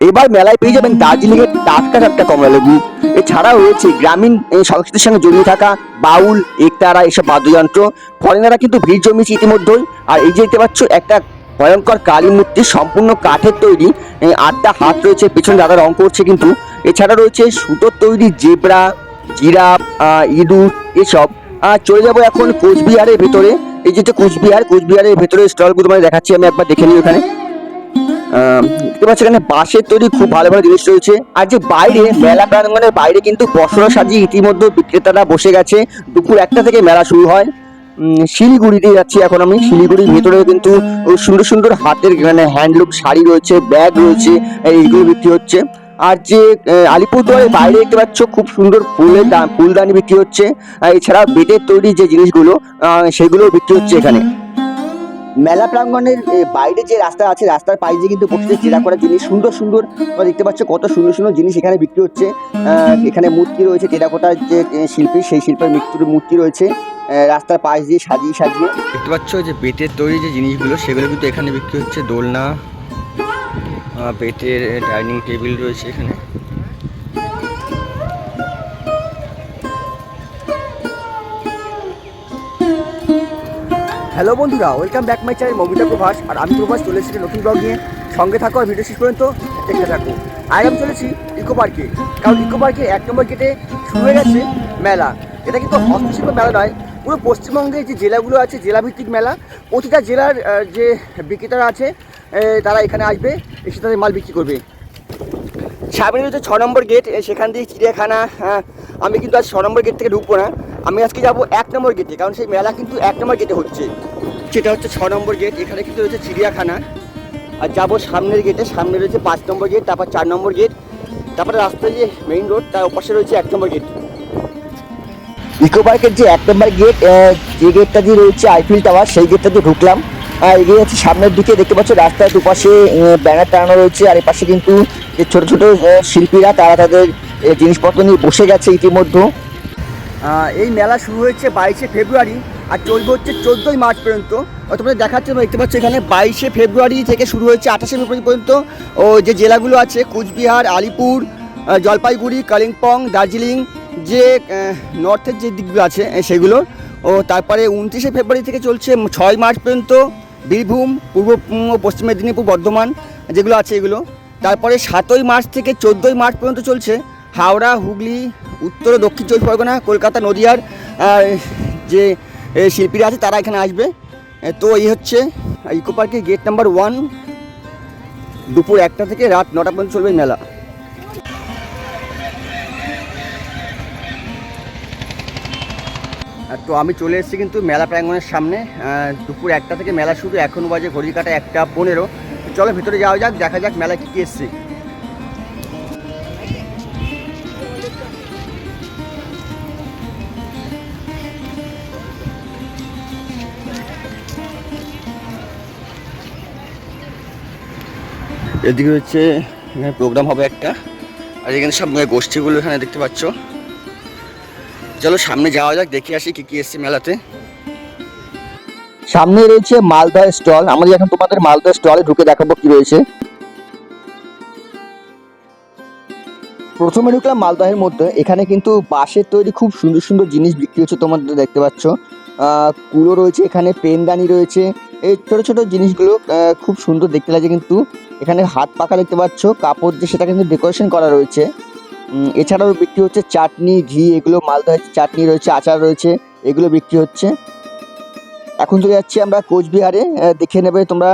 এবার মেলায় পেয়ে যাবেন দার্জিলিং এর টাটকা টাটকা কমলা লেবু। এছাড়াও রয়েছে গ্রামীণ সংস্কৃতির সঙ্গে জড়িয়ে থাকা বাউল, একতারা, এসব বাদ্যযন্ত্র। ফরেনারা কিন্তু ভিড় জমিয়েছে ইতিমধ্যেই। আর এই যে দেখতে পাচ্ছ, একটা ভয়ঙ্কর কালী মূর্তি সম্পূর্ণ কাঠের তৈরি। আটটা হাত রয়েছে, পেছনে দাদা রং করছে কিন্তু। এছাড়া রয়েছে সুতোর তৈরি জেব্রা, জিরাফ ইঁদুর, এসব। চলে যাব এখন কোচবিহারের ভেতরে। এই যেটা কোচবিহার, কোচবিহারের ভেতরে স্টলগুলো মানে দেখাচ্ছি, আমি একবার দেখে নিই ওখানে। দেখতে পাচ্ছি এখানে বাঁশের তৈরি খুব ভালো ভালো জিনিস রয়েছে। আর যে বাইরে মেলা প্রাঙ্গণের বাইরে কিন্তু বসরা সাজিয়ে ইতিমধ্যে বিক্রেতারা বসে গেছে। দুপুর একটা থেকে মেলা শুরু হয়। শিলিগুড়িতে যাচ্ছি এখন আমি। শিলিগুড়ির ভেতরে কিন্তু সুন্দর সুন্দর হাতের মানে হ্যান্ডলুম শাড়ি রয়েছে ব্যাগ রয়েছে এইগুলো বিক্রি হচ্ছে। আর যে আলিপুরদুয়ারের বাইরে দেখতে পাচ্ছ খুব সুন্দর ফুলের ফুলদানি বিক্রি হচ্ছে। এছাড়া বেতের তৈরি যে জিনিসগুলো আহ, সেগুলো বিক্রি হচ্ছে এখানে। মেলা প্রাঙ্গণের বাইরে যে রাস্তা আছে, রাস্তার পাশে দিয়ে কিন্তু বসে চেরা করা জিনিস, সুন্দর সুন্দর দেখতে পাচ্ছ কত সুন্দর সুন্দর জিনিস এখানে বিক্রি হচ্ছে। এখানে মূর্তি রয়েছে টেরাকোটার যে শিল্পী, সেই শিল্পের মৃত্যুর মূর্তি রয়েছে। রাস্তার পাশ দিয়ে সাজিয়ে সাজিয়ে। দেখতে পাচ্ছ যে বেতের তৈরি যে জিনিসগুলো, সেগুলো কিন্তু এখানে বিক্রি হচ্ছে। দোলনা বেতের ডাইনিং টেবিল রয়েছে এখানে। হ্যালো বন্ধুরা welcome back my channel Mamita Prabhas. আর আমি প্রভাস চলে এসেছি নতুন ব্লগ নিয়ে। সঙ্গে থাকো আর ভিডিও শেষ পর্যন্ত দেখতে থাকো। আর আমি চলেছি ইকো পার্কে। কারণ ইকো পার্কে এক নম্বর গেটে শুরু হয়ে গেছে মেলা। এটা কিন্তু হস্তশিল্প মেলা নয় পুরো পশ্চিমবঙ্গের যে জেলাগুলো আছে জেলাভিত্তিক মেলা প্রতিটা জেলার যে বিক্রেতারা আছে তারা এখানে আসবে এসে তাদের মাল বিক্রি করবে। সামনে রয়েছে ছ নম্বর গেট সেখান দিয়ে চিড়িয়াখানা হ্যাঁ, আমি কিন্তু আজ ছ নম্বর গেট থেকে ঢুকবো না। আমি আজকে যাব এক নম্বর গেটে কারণ সেই মেলা কিন্তু এক নম্বর গেটে হচ্ছে। সেটা হচ্ছে ছ নম্বর গেট এখানে কিন্তু রয়েছে চিড়িয়াখানা। আর যাব সামনের গেটে সামনে রয়েছে পাঁচ নম্বর গেট তারপর চার নম্বর গেট তারপরে রাস্তায় যে মেইন রোড তার ওপাশে রয়েছে এক নম্বর গেট ইকো পার্কের যে এক নম্বর গেট যে গেটটা দিয়ে রয়েছে আইফিল টাওয়ার সেই গেটটা দিয়ে ঢুকলাম। আর এগিয়ে যাচ্ছে সামনের দিকে, দেখতে পাচ্ছ রাস্তার দুপাশে ব্যানার টানানো রয়েছে। আর এপাশে কিন্তু ছোট ছোট শিল্পীরা, তারা তাদের জিনিসপত্র নিয়ে বসে গেছে ইতিমধ্যে। এই মেলা শুরু হয়েছে বাইশে ফেব্রুয়ারি আর চলবে হচ্ছে চোদ্দোই মার্চ পর্যন্ত। তোমরা দেখাচ্ছে দেখতে পাচ্ছ এখানে বাইশে ফেব্রুয়ারি থেকে শুরু হয়েছে আঠাশে ফেব্রুয়ারি পর্যন্ত। ও যে জেলাগুলো আছে, কুচবিহার, আলিপুর জলপাইগুড়ি, কালিম্পং, দার্জিলিং, যে নর্থের যে দিকগুলো আছে সেগুলো। ও তারপরে উনত্রিশে ফেব্রুয়ারি থেকে চলছে ছয় মার্চ পর্যন্ত বীরভূম, পূর্ব পশ্চিম মেদিনীপুর, বর্ধমান, যেগুলো আছে এগুলো। তারপরে সাতই মার্চ থেকে চোদ্দোই মার্চ পর্যন্ত চলছে। হাওড়া, হুগলি, উত্তর ও দক্ষিণ চব্বিশ পরগনা, কলকাতা, নদিয়ার যে শিল্পীরা আছে, তারা এখানে আসবে। তো এই হচ্ছে, ইকো পার্কের গেট নাম্বার ওয়ান। দুপুর একটা থেকে রাত নটা পর্যন্ত চলবে মেলা। তো আমি চলে এসেছি কিন্তু মেলা প্রাঙ্গণের সামনে। দুপুর একটা থেকে মেলা শুরু, এখন বাজে ঘড়ি কাটা একটা পনেরো। চলো ভেতরে যাওয়া যাক, দেখা যাক মেলা কী কী এসছে। এদিকে হচ্ছে, এখানে প্রোগ্রাম হবে একটা। আর এখানে সব গোষ্ঠীগুলো এখানে দেখতে পাচ্ছ। চলো সামনে যাওয়া যাক, দেখে আসি কি কি এসছে মেলাতে। সামনে রয়েছে মালদহ স্টল। আমাদের এখন তোমাদের মালদহ স্টলে ঢুকে দেখাবো কি রয়েছে। প্রথমে ঢুকলাম মালদহের মধ্যে। এখানে কিন্তু বাঁশের তৈরি খুব সুন্দর সুন্দর জিনিস বিক্রি হচ্ছে তোমাদের দেখতে পাচ্ছ। কুলো রয়েছে, এখানে পেনদানি রয়েছে। এই ছোট ছোট জিনিসগুলো খুব সুন্দর দেখতে লাগছে কিন্তু। এখানে হাত পাখা দেখতে পাচ্ছ, কাপড় দিয়ে সেটা কিন্তু ডেকোরেশন করা রয়েছে। এছাড়াও বিক্রি হচ্ছে চাটনি, ঘি, এগুলো মালদহের চাটনি রয়েছে, আচার রয়েছে, এগুলো বিক্রি হচ্ছে। এখন চলে যাচ্ছি আমরা কোচবিহারে দেখে নেবে তোমরা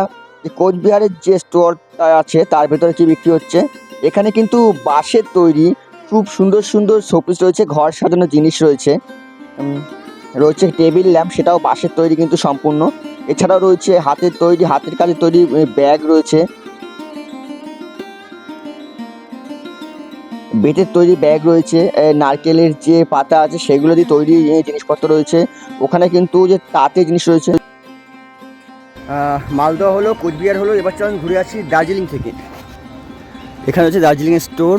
কোচবিহারের যে স্টোরটা আছে, তার ভেতরে কি বিক্রি হচ্ছে। এখানে কিন্তু বাঁশের তৈরি, খুব সুন্দর সুন্দর শোপিস রয়েছে, ঘর সাজানোর জিনিস রয়েছে। রয়েছে টেবিল ল্যাম্প সেটাও বাঁশের তৈরি কিন্তু সম্পূর্ণ। এছাড়াও রয়েছে হাতের তৈরি, হাতের কাজের তৈরি ব্যাগ রয়েছে। বেতের তৈরি ব্যাগ রয়েছে নারকেলের যে পাতা আছে সেগুলো দিয়ে তৈরি জিনিসপত্র রয়েছে। ওখানে কিন্তু যে তাঁতে জিনিস রয়েছে। মালদহ হলো, কোচবিহার হলো, এবার চল আমি ঘুরে আসি দার্জিলিং থেকে। এখানে হচ্ছে দার্জিলিং স্টোর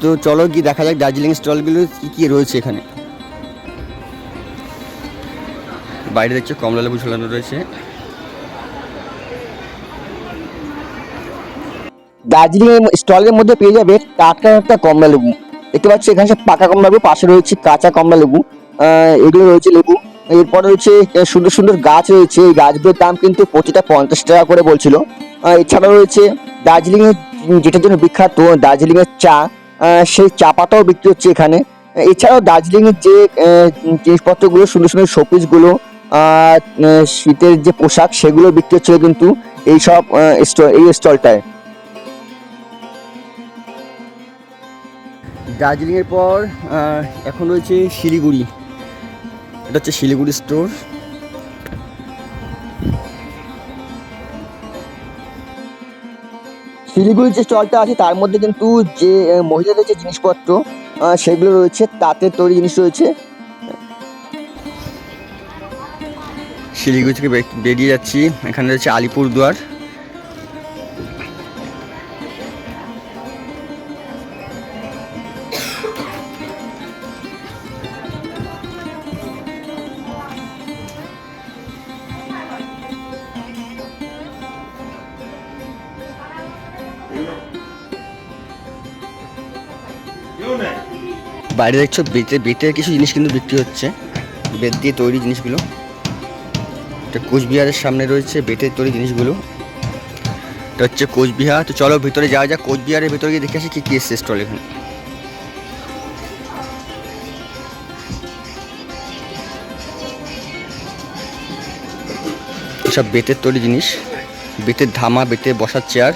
তো চলো গিয়ে দেখা যাক দার্জিলিং স্টলগুলো কী কী রয়েছে এখানে। বাইরে দেখছ কমলা লেবু ঝোলানো রয়েছে। দার্জিলিং স্টলের মধ্যে পেয়ে যাবে টাটকা টাটকা কমলা লেবু। দেখতে পাচ্ছি এখানে পাকা কমলা লেবু পাশে রয়েছে কাঁচা কমলা লেবু এগুলো রয়েছে লেবু। এরপর রয়েছে সুন্দর সুন্দর গাছ রয়েছে। এই গাছগুলোর দাম কিন্তু প্রতিটা পঞ্চাশ টাকা করে বলছিল। এছাড়াও রয়েছে দার্জিলিং এর যেটার জন্য বিখ্যাত দার্জিলিং এর চা। সেই চা পাতাও বিক্রি হচ্ছে এখানে। এছাড়াও দার্জিলিং এর যে জিনিসপত্রগুলো সুন্দর সুন্দর শোপিসগুলো আহ, শীতের যে পোশাক সেগুলো বিক্রি হচ্ছে কিন্তু এইসব আহ, স্টল এই স্টলটায়। দার্জিলিং এর পর এখন রয়েছে শিলিগুড়ি। এটা হচ্ছে শিলিগুড়ি স্টোর। শিলিগুড়ির যে স্টলটা আছে তার মধ্যে কিন্তু যে মহিলাদের যে জিনিসপত্র সেগুলো রয়েছে তাঁতের তৈরি জিনিস রয়েছে। শিলিগুড়ি থেকে বেরিয়ে যাচ্ছি। এখানে রয়েছে আলিপুরদুয়ার বাইরে দেখছ বেতে বেতের কিছু জিনিস কিন্তু বিক্রি হচ্ছে। বেত দিয়ে তৈরি জিনিসগুলো। এটা কোচবিহারের সামনে রয়েছে বেতের তৈরি জিনিসগুলো। এটা হচ্ছে কোচবিহার। তো চলো ভিতরে যাওয়া যাক। কোচবিহারের ভিতরে গিয়ে দেখে আসি কী কী এসছে স্টল এখানে। সব বেতের তৈরি জিনিস। বেতের ধামা বেতের বসার চেয়ার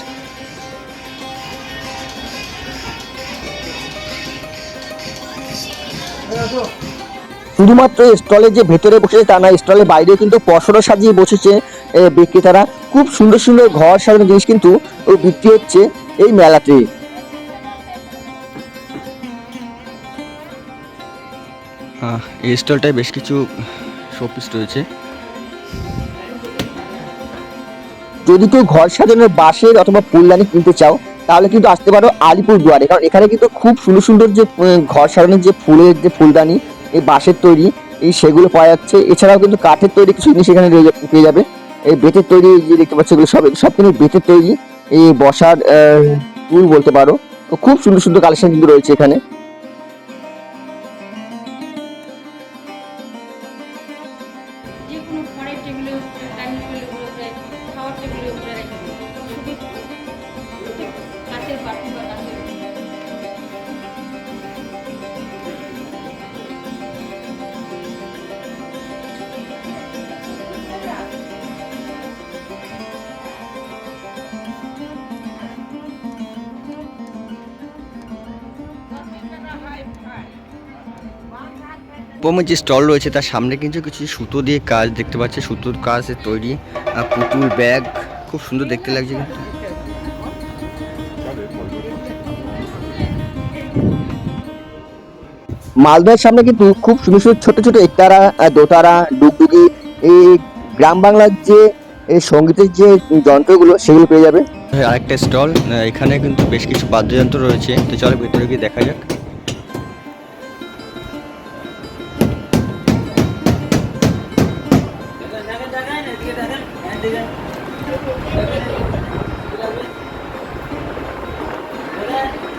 শুধুমাত্র স্টলের যে ভেতরে বসেছে তা না স্টলের বাইরে কিন্তু পশরা সাজিয়ে বসেছে বিক্রেতারা। খুব সুন্দর সুন্দর ঘর সাজানো জিনিস কিন্তু বিক্রি হচ্ছে এই মেলাতে। এই স্টলটায় বেশ কিছু শোপিস রয়েছে। যদি কেউ ঘর সাজানোর বাঁশের অথবা ফুলদানি কিনতে চাও তাহলে কিন্তু আসতে পারো আলিপুর দুয়ারে কারণ এখানে কিন্তু খুব সুন্দর সুন্দর যে ঘর সাজানোর যে ফুলের যে ফুলদানি এই বাঁশের তৈরি, এই সেগুলো পাওয়া যাচ্ছে। এছাড়াও কিন্তু কাঠের তৈরি কিছু জিনিস এখানে পেয়ে যাবে। এই বেতের তৈরি যে দেখতে পাচ্ছ এগুলো সব সব কিন্তু বেতের তৈরি। এই বসার টুল বলতে পারো। তো খুব সুন্দর সুন্দর কালেকশন কিন্তু রয়েছে এখানে। পোমের যে স্টল রয়েছে তার সামনে কিন্তু কিছু সুতো দিয়ে কাজ দেখতে পাচ্ছি। সুতোর কাজে তৈরি আর পুতুল ব্যাগ খুব সুন্দর দেখতে লাগছে কিন্তু। মালদহের সামনে কিন্তু খুব সুন্দর সুন্দর ছোট ছোট একতারা দোতারা ডুগডুগি এই গ্রাম বাংলার যে এই সঙ্গীতের যে যন্ত্রগুলো সেগুলো পেয়ে যাবে। আরেকটা স্টল এখানে কিন্তু বেশ কিছু বাদ্যযন্ত্র রয়েছে। তো চলো ভেতরে গিয়ে দেখা যাক। Thank you.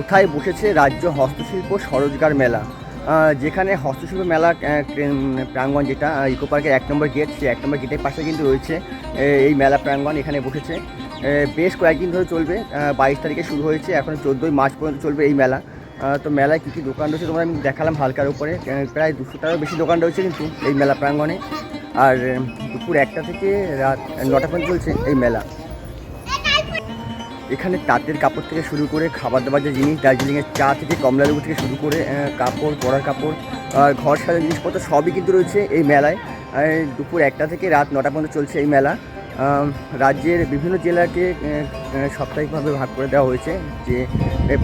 কোথায় বসেছে রাজ্য হস্তশিল্প স্বরোজগার মেলা? যেখানে হস্তশিল্প মেলা প্রাঙ্গণ যেটা ইকো পার্কের এক নম্বর গেট, সেই এক নম্বর গেটের পাশে কিন্তু রয়েছে এই মেলা প্রাঙ্গণ এখানে বসেছে। বেশ কয়েকদিন ধরে চলবে বাইশ তারিখে শুরু হয়েছে, এখন চোদ্দোই মার্চ পর্যন্ত চলবে এই মেলা। তো মেলায় কী কী দোকান রয়েছে তোমরা আমি দেখালাম হালকার উপরে প্রায় দুশোটারও বেশি দোকান রয়েছে কিন্তু এই মেলা প্রাঙ্গণে। আর, দুপুর একটা থেকে রাত নটা পর্যন্ত চলছে এই মেলা। এখানে তাঁতের কাপড় থেকে শুরু করে খাবার দাবার যে জিনিস, দার্জিলিংয়ের চা থেকে কমলালেবু থেকে শুরু করে কাপড়, পরার কাপড় ঘর সাজার জিনিসপত্র সবই কিন্তু রয়েছে এই মেলায়। দুপুর একটা থেকে রাত নটা পর্যন্ত চলছে এই মেলা। রাজ্যের বিভিন্ন জেলাকে সাপ্তাহিকভাবে ভাগ করে দেওয়া হয়েছে যে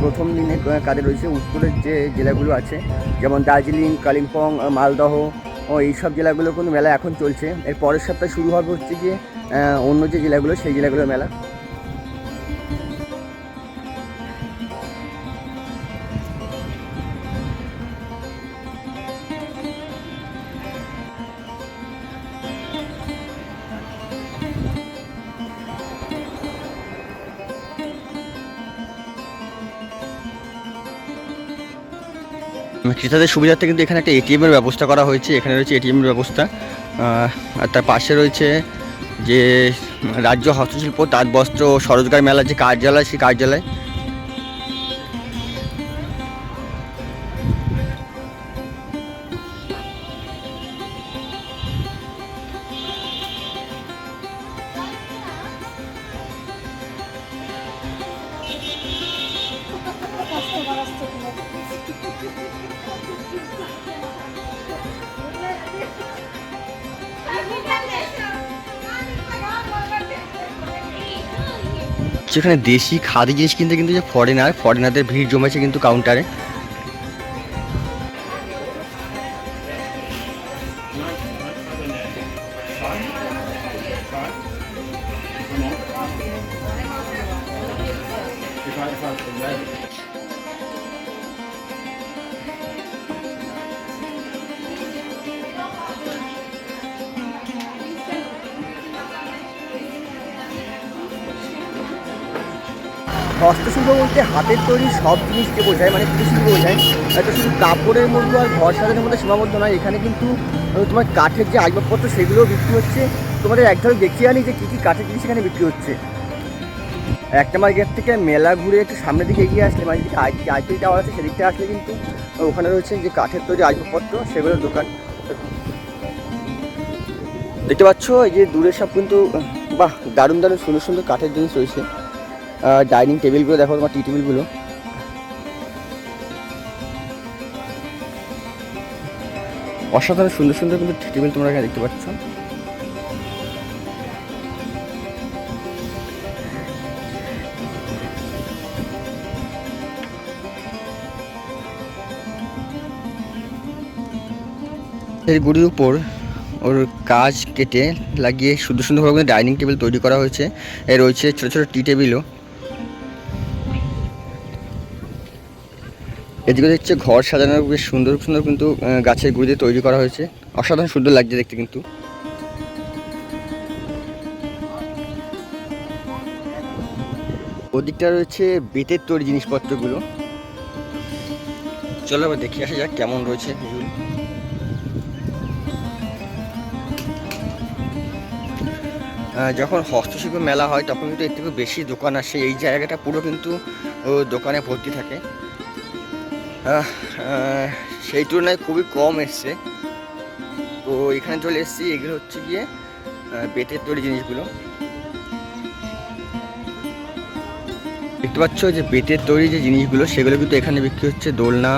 প্রথম দিনে কাদের রয়েছে উত্তরের যে জেলাগুলো আছে, যেমন দার্জিলিং, কালিম্পং মালদহ, ও এইসব জেলাগুলো কিন্তু মেলা এখন চলছে। এর পরের সপ্তাহে শুরু হবে হচ্ছে গিয়ে অন্য যে জেলাগুলো, সেই জেলাগুলোর মেলা। ক্রেতাদের সুবিধার্থে কিন্তু এখানে একটা এটিএমের ব্যবস্থা করা হয়েছে। এখানে রয়েছে এটিএমের ব্যবস্থা। আর তার পাশে রয়েছে যে রাজ্য হস্তশিল্প, তাঁত, বস্ত্র, স্বরোজগার মেলার যে কার্যালয়, সেই কার্যালয়। যেখানে দেশি খাদি জিনিস কিনতে কিন্তু যে ফরেনার ফরেনারদের ভিড় জমেছে কিন্তু কাউন্টারে হস্তশিল্প বলতে হাতের তৈরি সব জিনিসকে বোঝায় মানে কুটিশিল্প বোঝায়। এটা শুধু কাপড়ের মধ্যে আর ঘর সাজানোর মধ্যে সীমাবদ্ধ নয়, এখানে কিন্তু তোমার কাঠের যে আসবাবপত্র সেগুলোও বিক্রি হচ্ছে। তোমাদের এক ধারে দেখিয়ে আনি যে কী কী কাঠের জিনিস এখানে বিক্রি হচ্ছে। এক নম্বর গেট থেকে মেলা ঘুরে একটু সামনের দিকে এগিয়ে আসলে মানে আইটি টাওয়ার আছে সেদিকটা আসলে কিন্তু ওখানে রয়েছে যে কাঠের তৈরি আসবাবপত্র, সেগুলোর দোকান। দেখতে পাচ্ছ, এই যে দূরে সব কিন্তু, বাহ, দারুণ দারুণ সুন্দর সুন্দর কাঠের জিনিস রয়েছে। ডাইনিং টেবিলগুলো দেখো তোমার টি টেবিলগুলো অসাধারণ, সুন্দর সুন্দর কিন্তু টি টেবিল তোমরা দেখতে পাচ্ছ। এর গুড়ির উপর ওর কাজ কেটে লাগিয়ে সুন্দর সুন্দরভাবে ডাইনিং টেবিল তৈরি করা হয়েছে। এ রয়েছে ছোটো ছোটো টি টেবিলও এদিকে দেখছে ঘর সাজানোর বেশ সুন্দর সুন্দর কিন্তু গাছের গুঁড়ি দিয়ে তৈরি করা হয়েছে। অসাধারণ সুন্দর লাগছে দেখতে কিন্তু। ওদিকটা রয়েছে বেতের তৈরি জিনিসপত্রগুলো। চলো এবার দেখে আসা যাক কেমন রয়েছে যখন হস্তশিল্প মেলা হয়, তখন কিন্তু এর থেকে বেশি দোকান আসে। এই জায়গাটা পুরো কিন্তু দোকানে ভর্তি থাকে। সেই তুলনায় খুবই কম এসছে। তো এখানে চলে এসেছি, এগুলো হচ্ছে গিয়ে বেতের তৈরি জিনিসগুলো। দেখতে পাচ্ছ যে বেতের তৈরি যে জিনিসগুলো, সেগুলো কিন্তু এখানে বিক্রি হচ্ছে দোলনা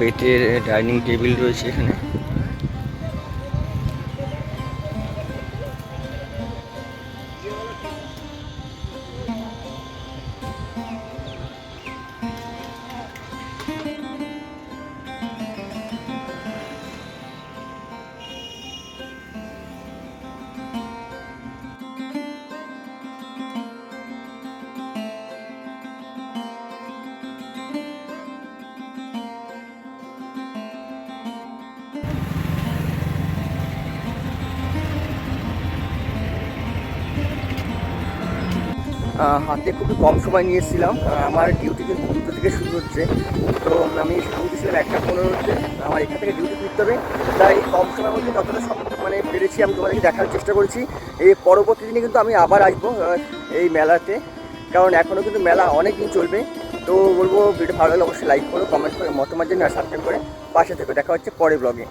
বেতের ডাইনিং টেবিল রয়েছে এখানে। হাতে খুবই কম সময় নিয়ে এসেছিলাম আমার ডিউটি কিন্তু দুটো থেকে শুরু হচ্ছে। তো আমি ডিউটি ছিলাম একটা পনেরোতে আমার এখান থেকে ডিউটি ফিরতে হবে। তাই কম সময়ের মধ্যে যতটা মানে পেরেছি, আমি তোমাদেরকে দেখার চেষ্টা করেছি। এই পরবর্তী দিনে কিন্তু আমি আবার আসব এই মেলাতে। কারণ এখনও কিন্তু মেলা অনেক দিন চলবে। তো বলব ভিডিও ভালো লাগলে অবশ্যই লাইক করো কমেন্ট করে, মতামত জানিয়ে আর সাবস্ক্রাইব করে পাশে থেকে। দেখা হচ্ছে পরে ব্লগে